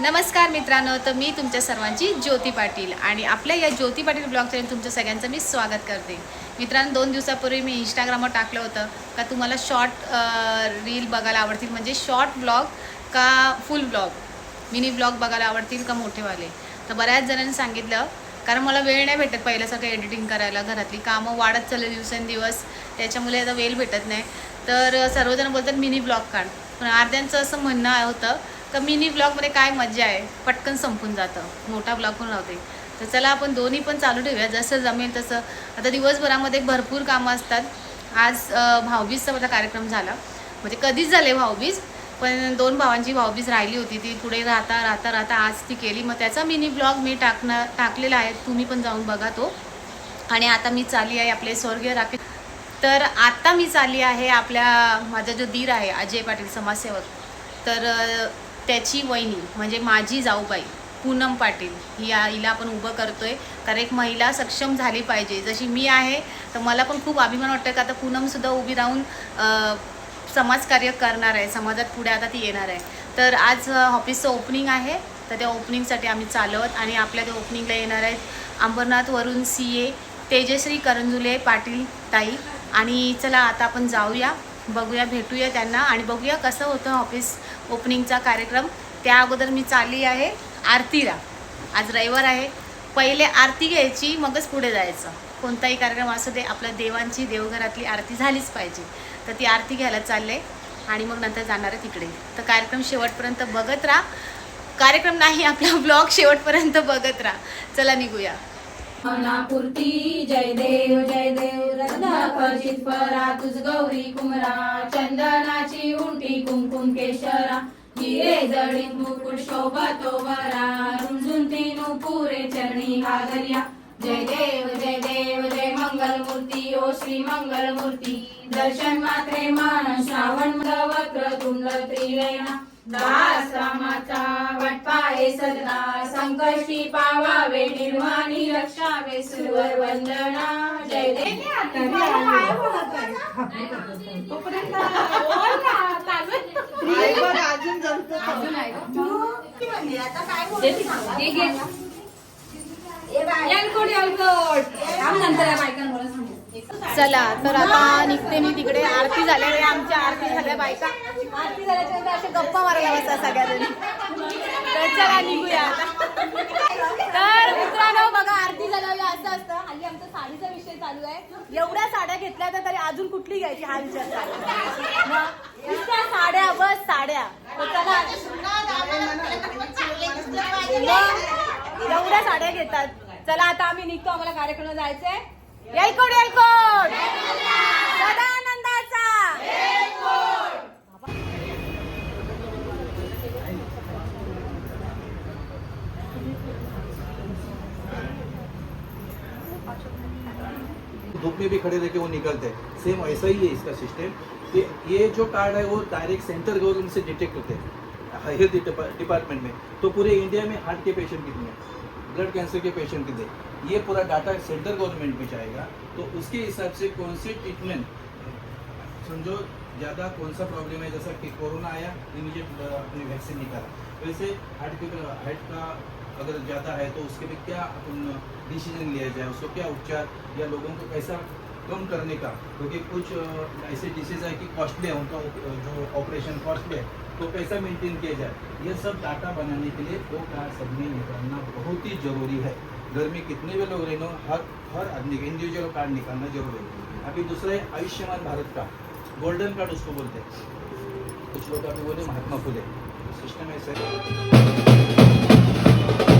नमस्कार मित्रांनो तर मी तुमच्या सर्वांची ज्योती पाटील आणि आपल्या या ज्योती पाटील ब्लॉगच्या तुमच्या सगळ्यांचं मी स्वागत करते. मित्रांनो दोन दिवसापूर्वी मी इंस्टाग्रामवर टाकलं होतं का तुम्हाला शॉर्ट रील बघायला आवडतील म्हणजे शॉर्ट ब्लॉग का फुल ब्लॉग मिनी ब्लॉग बघायला आवडतील का मोठेवाले? तर बऱ्याच जणांनी सांगितलं कारण मला वेळ नाही भेटत पहिल्यासारखं एडिटिंग करायला घरातली कामं वाढत चालले दिवसेंदिवस त्याच्यामुळे आता वेळ भेटत नाही. तर सर्वजण बोलतात मिनी ब्लॉग काढ. पण अर्ध्यांचं असं म्हणणं होतं तर मिनी ब्लॉगमध्ये काय मजा आहे? पटकन संपून जातं. मोठा ब्लॉग पण राहते तर चला आपण दोन्ही पण चालू ठेवूया. जसं जमेल तसं. आता दिवसभरामध्ये भरपूर कामं असतात. आज भाऊबीजचा माझा कार्यक्रम झाला. म्हणजे कधीच झाले भाऊबीज पण दोन भावांची भाऊबीज राहिली होती. ती पुढे राहता राहता राहता आज ती केली. मग त्याचा मिनी ब्लॉग मी टाकणार टाकलेला आहे. तुम्ही पण जाऊन बघा तो. आणि आता मी चालली आहे आपले स्वर्गीय राखे. तर आता मी चालली आहे आपल्या माझा जो दीर आहे अजय पाटील समाजसेवक. तर त्याची वहिनी म्हणजे माझी जाऊबाई पूनम पाटील ही हिला आपण उभं करतोय. कारण एक महिला सक्षम झाली पाहिजे. जशी मी आहे तर मला पण खूप अभिमान वाटतं का आता पूनमसुद्धा उभी राहून समाजकार्य करणार आहे. समाजात पुढे आता ती येणार आहे. तर आज ऑफिसचं ओपनिंग आहे. तर त्या ओपनिंगसाठी आम्ही चालवत आणि आपल्या त्या ओपनिंगला येणार आहेत अंबरनाथवरून सी ए तेजश्री करंजुले पाटील ताई. आणि चला आता आपण जाऊया. बघूया भेटूया त्यांना. आणि बघूया कसं होतं ऑफिस ओपनिंगचा कार्यक्रम. त्या अगोदर मी चालली आहे आरतीला. आज रविवार आहे. पहिले आरती घ्यायची मगच पुढे जायचं. कोणताही कार्यक्रम असू दे आपल्या देवांची देवघरातली आरती झालीच पाहिजे. तर ती आरती घ्यायला चालले आणि मग नंतर जाणार आहे तिकडे. तर कार्यक्रम शेवटपर्यंत बघत राहा. कार्यक्रम नाही आपला ब्लॉग शेवटपर्यंत बघत राहा. चला निघूया. मनापुरती जय देव जय देव रत्नाकर्षित परा तुझ गौरी कुमरा चंदनाची उंटी कुंकुम केशरा हिरे जडित मुकुट शोभतो वरा रुंजून तीनू पुरे चरणी घागरिया जय देव जय देव जय मंगल मूर्ती ओ श्री मंगल मूर्ती दर्शन मात्रे मान श्रावण वक्र तुंड त्रिवेणा दास रामाचा वाटपाये सदना संकष्टी पावावे निर्वाणी रक्षावे सुरवर वंदना जय देव. चला तर आता निघते मी तिकडे. आरती झाल्या आमच्या आरती झाल्या बायका. आरती झाल्याच्यानंतर असे गप्पा मारायला बसा सगळ्या तर चला निघूया. तर मित्रांनो बघा आरती झाल्यावर असं असतं हल्ली आमचा साडीचा विषय चालू आहे. एवढ्या साड्या घेतल्या तर तरी अजून कुठली घ्यायची हा विचार चालू साड्या बस साड्या. चला. एवढ्या साड्या घेतात. चला आता आम्ही निघतो. आम्हाला कार्यक्रम जायचंय. येलकोट येलकोट सदानंदाचा. धूप में भी खड़े रह के वो निकलते हैं। सेम ऐसा ही है इसका सिस्टम कि ये जो कार्ड है, वो डायरेक्ट सेंटर गवर्नमेंट से डिटेक्ट होते हैं हेल्थ डिपार्टमेंट में। तो पूरे इंडिया में हार्ट के पेशेंट कितने हैं? ब्लड कैंसर के पेशेंट कितने ये पूरा डाटा सेंट्रल गवर्नमेंट में जाएगा। तो उसके हिसाब से कौन से ट्रीटमेंट समझो, ज़्यादा कौन सा प्रॉब्लम है? जैसा कि कोरोना आया इमीडिएट अपने वैक्सीन निकाला। वैसे हार्ट के हार्ट का अगर ज़्यादा है तो उसके लिए क्या डिसीज़न लिया जाए? उसको क्या उपचार या लोगों को कैसा कम करने का? क्योंकि तो कुछ ऐसे डिसीज है कि कॉस्टली है, उनका जो ऑपरेशन कॉस्टली है तो कैसा मेंटेन किया जाए। ये सब डाटा बनाने के लिए वो कार्ड सबने निकालना बहुत ही ज़रूरी है। घर में कितने भी लोग रहने हर हर आदमी का इंडिविजुअल कार्ड निकालना ज़रूरी है। अभी दूसरा है आयुष्मान भारत का। गोल्डन कार्ड उसको बोलते हैं। कुछ लोग अभी बोले महात्मा फुले। सिस्टम ऐसा है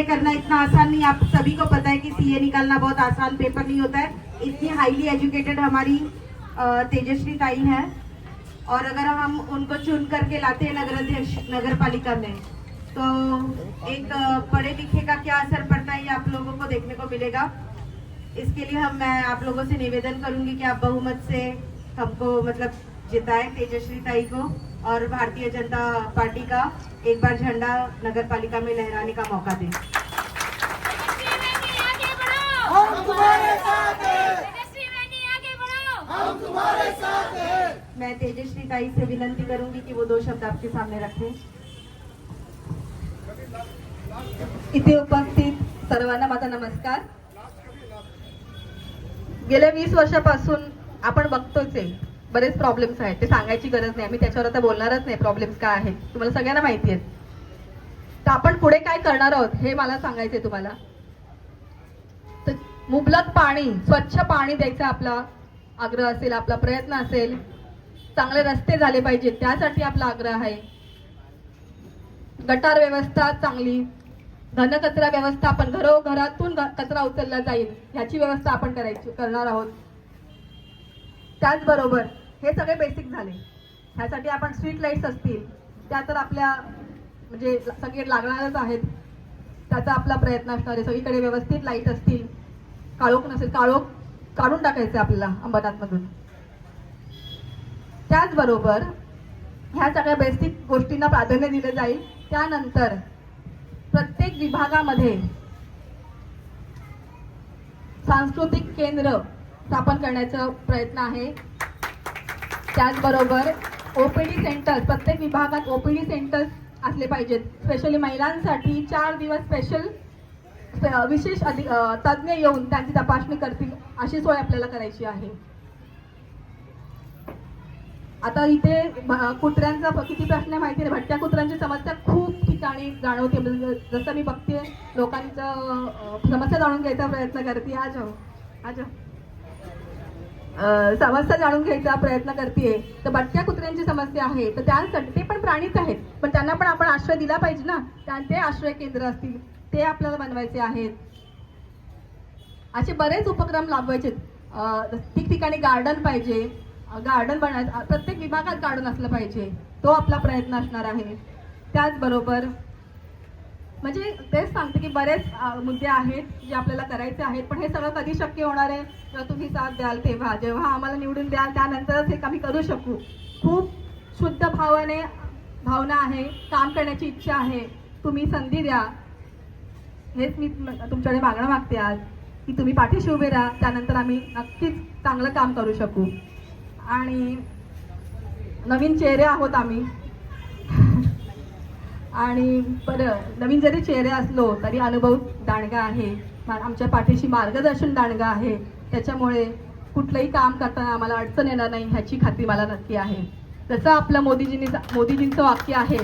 इतना आसान नहीं, आप सभी को पता है कि सीए निकालना बहुत आसान पेपर नहीं होता है। इतनी हाईली एजुकेटेड हमारी तेजस्वी ताई है। और अगर हम उनको चुन करके लाते हैं नगर अध्यक्ष नगर पालिका में तो एक पढ़े लिखे का क्या असर पड़ता है ये आप लोगों को देखने को मिलेगा। इसके लिए हम, मैं आप लोगों से निवेदन करूँगी कि आप बहुमत से हमको मतलब जिताए तेजस्वी ताई को। और भारतीय जनता पार्टी का एक बार झंडा नगर पालिका में लहराने का मौका दें। मैं तेजस्वी ताई से विनंती करूंगी कि वो दो शब्द आपके सामने रखें। इथे उपस्थित सर्वांना माझा नमस्कार। गेल्या वीस वर्षापासून आपण बघतोच आहे बरेच प्रॉब्लेम्स आहेत. ते सांगायची गरज नाही. आम्ही त्याच्यावर आता बोलणारच नाही. प्रॉब्लेम्स काय आहेत? तुम्हाला सगळ्यांना माहिती आहेत. तर आपण पुढे काय करणार आहोत हे मला सांगायचंय तुम्हाला. तर मुबलक पाणी स्वच्छ पाणी द्यायचा आपला आग्रह असेल आपला प्रयत्न असेल. चांगले रस्ते झाले पाहिजेत. त्यासाठी आपला आग्रह आहे. गटार व्यवस्था चांगली. घनकचरा व्यवस्था आपण घरोघरातून कचरा उचलला जाईल. ह्याची व्यवस्था आपण करायची करणार आहोत. त्याचबरोबर हे सगळे बेसिक झाले. ह्यासाठी आपण स्ट्रीट लाईट्स असतील त्या तर आपल्या म्हणजे सगळे लागणारच आहेत. त्याचा आपला प्रयत्न असणार आहे. सगळीकडे व्यवस्थित लाइट असतील. काळोख नसेल काळोख काढून टाकायचं आपल्याला अंबरनाथमधून. त्याचबरोबर ह्या सगळ्या बेसिक गोष्टींना प्राधान्य दिलं जाईल. त्यानंतर प्रत्येक विभागामध्ये सांस्कृतिक केंद्र स्थापन करण्याचा प्रयत्न आहे. त्याचबरोबर ओपीडी सेंटर्स प्रत्येक विभागात ओपीडी सेंटर्स असले पाहिजेत. स्पेशली महिलांसाठी चार दिवस स्पेशल विशेष अधिक तज्ज्ञ येऊन त्यांची तपासणी करतील अशी सोय आपल्याला करायची आहे. आता इथे कुत्र्यांचा किती प्रश्न आहे माहिती नाही भटक्या कुत्र्यांची समस्या खूप ठिकाणी जाणवते. म्हणजे जसं मी बघते लोकांचं समस्या जाणून घ्यायचा प्रयत्न करते. आज आज. समस्या जाणून घ्यायचा प्रयत्न करते तर बटक्या कुत्र्यांची समस्या आहे. तर त्यासाठी ते पण प्राणीच आहेत. पण त्यांना पण आपण आश्रय दिला पाहिजे ना. त्या ते आश्रय केंद्र असतील. ते आपल्याला बनवायचे आहेत. असे बरेच उपक्रम लाभवायचे ठिकठिकाणी गार्डन पाहिजे. गार्डन बनायचं प्रत्येक विभागात गार्डन असलं पाहिजे. तो आपला प्रयत्न असणार आहे. त्याचबरोबर म्हणजे तेच सांगते की बरेच मुद्दे आहेत जे आपल्याला करायचे आहेत पण हे सगळं कधी शक्य होणार आहे? जेव्हा तुम्ही साथ द्याल तेव्हा. जेव्हा आम्हाला निवडून द्याल त्यानंतरच हे आम्ही करू शकू. खूप शुद्ध भावाने भावना आहे काम करण्याची इच्छा आहे. तुम्ही संधी द्या. हेच मी तुमच्याकडे मागणं मागते आज की तुम्ही पाठीशी उभे राहा त्यानंतर आम्ही नक्कीच चांगलं काम करू शकू. आणि नवीन चेहरे आहोत आम्ही. आणि बरं नवीन जरी चेहरे असलो तरी अनुभव दांडगा आहे. आमच्या पाठीशी मार्गदर्शन दांडगा आहे. त्याच्यामुळे कुठलंही काम करताना आम्हाला अडचण येणार नाही ह्याची खात्री मला नक्की आहे. जसं आपलं मोदीजींनी मोदीजींचं वाक्य आहे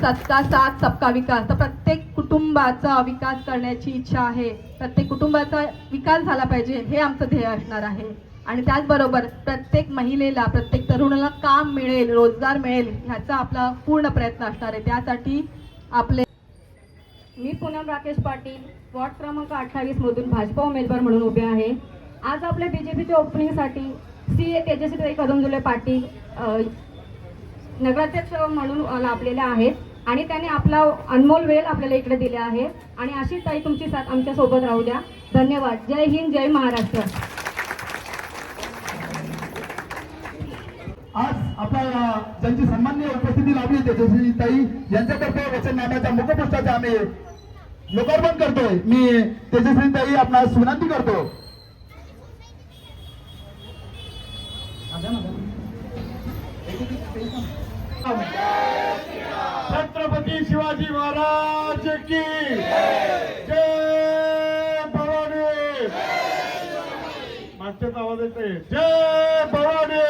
सत्ता साथ सबका विकास. तर प्रत्येक कुटुंबाचा विकास करण्याची इच्छा आहे. प्रत्येक कुटुंबाचा विकास झाला पाहिजे हे आमचं ध्येय असणार आहे. आणि त्याचबरोबर प्रत्येक महिलेला प्रत्येक तरुणाला काम मिळेल रोजगार मिळेल ह्याचा आपला पूर्ण प्रयत्न असणार आहे. त्यासाठी आपले मी पूनम राकेश पाटील वॉर्ड क्रमांक अठ्ठावीस मधून भाजपा उमेदवार म्हणून उभे आहे. आज आपल्या बीजेपीच्या ओपनिंगसाठी सी ए तेजस्वी कदमजुले पाटील नगराध्यक्ष म्हणून लाभलेले आहेत आणि त्याने आपला अनमोल वेळ आपल्याला इकडे दिले आहे. आणि अशीच ताई तुमची साथ आमच्यासोबत राहू द्या. धन्यवाद. जय हिंद जय महाराष्ट्र. आपल्याला ज्यांची सन्मान्य उपस्थिती लाभली तेजस्वी ताई यांच्यातर्फे वचननाम्याच्या मुखपृष्ठाचे आम्ही लोकार्पण करतोय. मी तेजस्वी ताई आपणास विनंती करतो. छत्रपती शिवाजी महाराज की जय भवानी. मागच्याच आवाज येतोय जय भवानी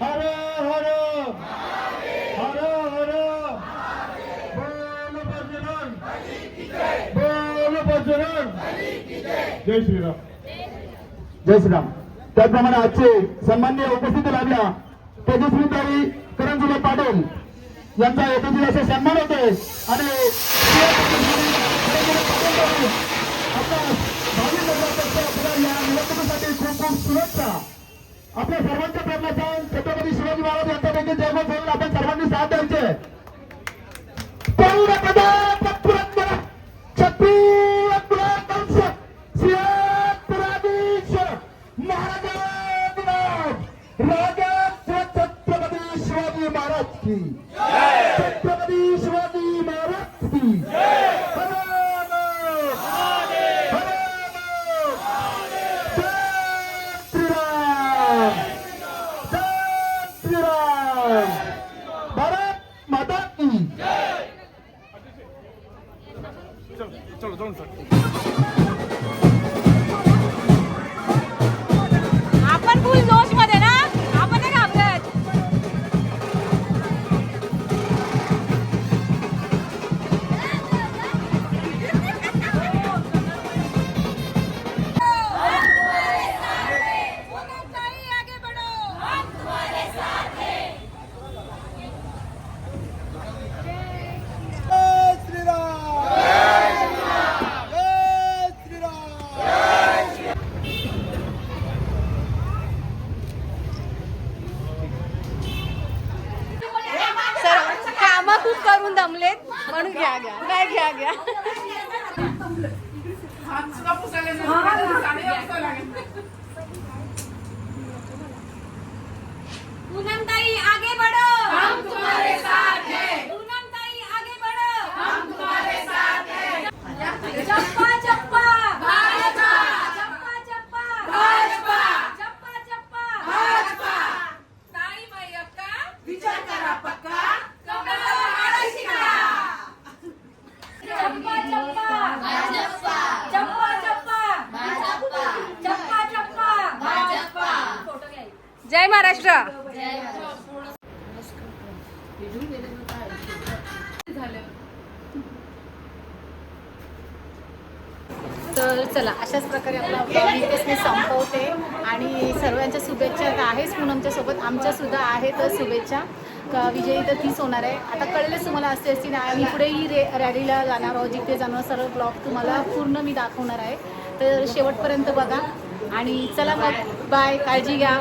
हर हर हर हर बोल बजरंग बोल बजरंग जय श्रीराम. जय श्रीराम. त्याचप्रमाणे आजचे सन्मान्य उपस्थिती लाभल्या तेजस्वीताई करंजुले पाटील यांचा येथील असे सन्मान होते. आणि आपल्या भावी नगराध्यक्ष आपल्या खूप खूप शुभेच्छा आपल्या सर्वांच्या प्रयत्नाचा छत्रपती शिवाजी महाराज यांचा देखील जन्म होईल आपण सर्वांनी साथ द्यायचे छत्री महाराज दमलेत म्हणून घ्या घ्या. नाही घ्या घ्या. पूनम ताई आगे बढ़ो। हम तुम्हारे साथ हैं। पूनम ताई आगे बढ़ो। हम तुम्हारे साथ हैं चप्पा चप्पा भाजपा चप्पा चप्पा भाजपा चप्पा चप्पा भाजपा ताई बाई अक्का विचार करा पक्का कमला आळशी करा चप्पा चप्पा भाजपा चप्पा चप्पा भाजपा चप्पा चप्पा भाजपा फोटो घ्यायचा जय महाराष्ट्र तर चला अशाच प्रकारे आपला ब्लॉग इथेच मी संपवते आणि सर्वांच्या शुभेच्छा तर आहेच पूनमच्या आमच्यासुद्धा आमच्या आहेत शुभेच्छा. का विजयी तर तीच होणार आहे. आता कळलेच तुम्हाला असते असतील आम्ही पुढेही रे रॅलीला जाणार आहोत जिथे जाणार सर्व ब्लॉग तुम्हाला पूर्ण मी दाखवणार आहे. तर शेवटपर्यंत बघा. आणि चला मग बाय काळजी घ्या.